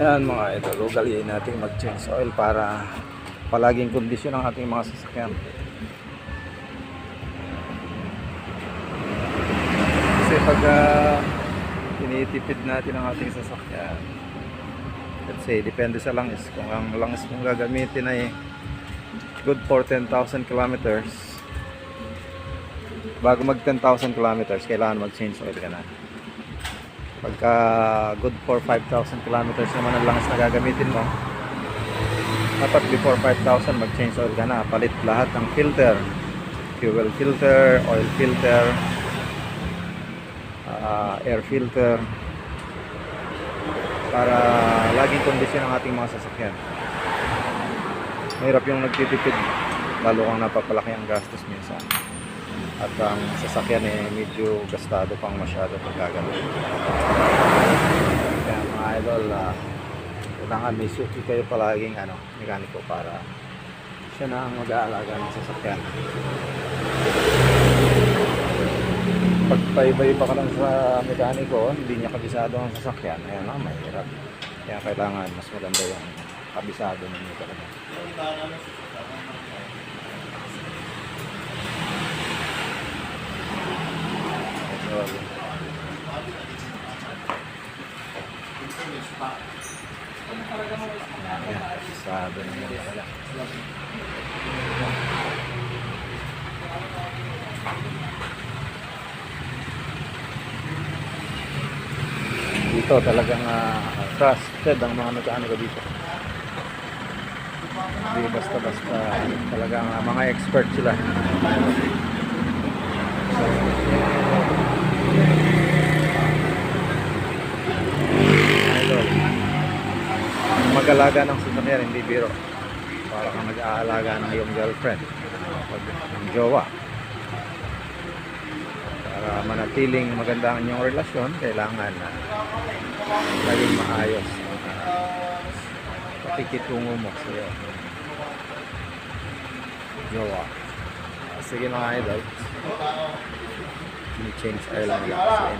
Ayan mga idol, ugaliin natin mag-change oil para palaging kondisyon ang ating mga sasakyan. Kasi pag ah, tinitipid natin ang ating sasakyan, let's say, depende sa langis. Kung ang langis mong gagamitin ay good for 10,000 kilometers, bago mag 10,000 kilometers, kailangan mag-change oil ka na. Pagka good for 5,000 kilometers naman ang langis na gagamitin mo, dapat before 5,000 mag-change oil ka na. Palit lahat ng filter. Fuel filter, oil filter, ah, air filter, para laging kondisyon ang ating mga sasakyan. Mahirap yung nagtitipid, lalo kang napapalaki ang gastos minsan. At ang sasakyan eh medyo gastado pang masyado pag gagawin. Kaya mga idol, ah, kailangan may suki kayo palaging ano, mekaniko para siya na ang mag-aalaga ng sasakyan. Pag paiba-iba ka lang sa mekaniko, hindi niya kabisado ang sasakyan, ayan na, mahirap. Kaya kailangan mas maganda yung kabisado ninyo talaga. Ayan, kabisado ninyo talaga. dito talagang ah, trusted ang mga mekaniko dito hindi basta basta talagang ah, mga expert sila idol mag-alaga ng sasakyan hindi biro para kang nag-aalaga ng iyong girlfriend pag ng jowa para manatiling maganda ang inyong relasyon, kailangan na laging maayos ang uh, pakikitungo mo sa iyo. Jowa. Sige mga idol. Ni-change oil lang lang.